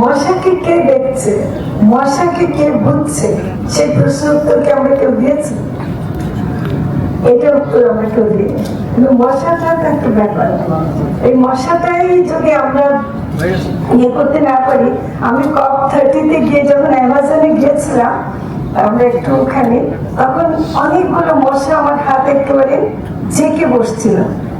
মশাকে কে দেখছে? মশাকে কে বুঝছে? সেই আমরা কেউ দিয়েছি? এটা উত্তর আমরা কেউ দিই কিন্তু মশাটা তো একটা ব্যাপার। এই মশাটাই যদি আমরা ইয়ে করতে না পারি, আমি কপ থার্টিতে গিয়ে যখন অ্যামাজনে গিয়েছিলাম, আমরা একটু ওখানে, তখন অনেকগুলো মশা আমার হাত একেবারে জেকে বসছিল।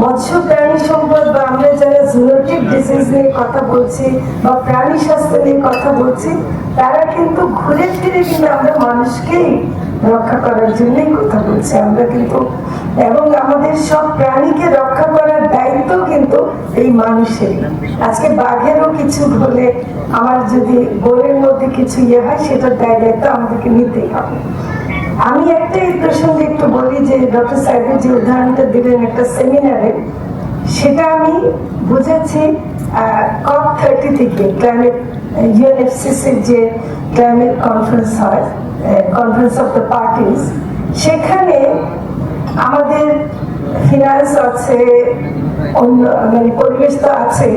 মৎস্য প্রাণী সম্পদ বা আমরা যারা জুনোটিক ডিজিজ নিয়ে কথা বলছি বা প্রাণী স্বাস্থ্য নিয়ে কথা বলছি, তারা কিন্তু ঘুরে ফিরে কিন্তু আমরা মানুষকেই রক্ষা করার জন্যই কথা বলছি আমরা কিন্তু। এবং আমাদের সব প্রাণীকে রক্ষা করার দায়িত্ব কিন্তু এই মানুষেরই আজকে বাঘেরও কিছু হলে আমার যদি বোরের মধ্যে কিছু ইয়ে হয়, সেটার দায় দায়িত্ব আমাদেরকে নিতেই হবে। আমি একটা প্রসঙ্গে একটু বলি যে ডক্টর সাহেবের যে উদাহরণটা দিলেন একটা সেমিনারে সেটা আমি বুঝেছি কপ থার্টি থেকে ক্লাইমেট ইউএনএফসিসির যে ক্লাইমেট কনফারেন্স হয় কনফারেন্স অফ দ্য পার্টিস সেখানে আমাদের ফিনান্স আছে, অন্য মানে পরিবেশ তো আছে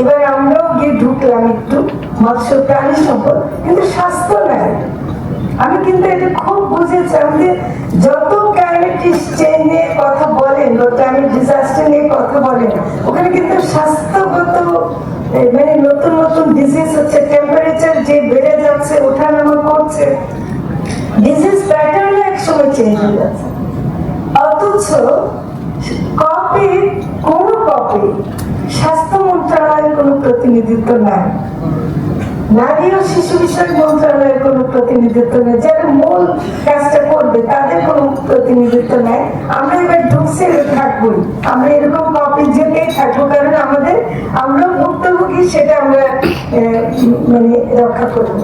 এবার আমরাও গিয়ে ঢুকলাম একটু, মৎস্য, প্রাণী সম্পদ, কিন্তু স্বাস্থ্য কিন্তু এটা খুব বুঝেছি আমাদের যত ক্লাইমেট চেঞ্জ নিয়ে কথা বলেন ক্লাইমেট ডিজাস্টার নিয়ে কথা বলেন, ওখানে কিন্তু স্বাস্থ্যগত মানে নতুন নতুন ডিজিজ হচ্ছে টেম্পারেচার যে বেড়ে যাচ্ছে, ওঠানামা করছে ডিজিজ প্যাটার্ন একসময় চেঞ্জ হয়ে যাচ্ছে। অথচ কপে, কোন কপে স্বাস্থ্য মন্ত্রণালয়ের কোনো প্রতিনিধিত্ব নাই। নারী ও শিশু বিষয়ক মন্ত্রণালয়ের কোন প্রতিনিধিত্ব নেই। যারা মূল কাজটা করবে, তাদের কোন প্রতিনিধিত্ব নেই। আমরা এবার ঢুকছে থাকবই আমরা এরকম কপি জেটেই থাকব, কারণ আমাদের আমরা ভুক্তভোগী, সেটা আমরা মানে রক্ষা করব।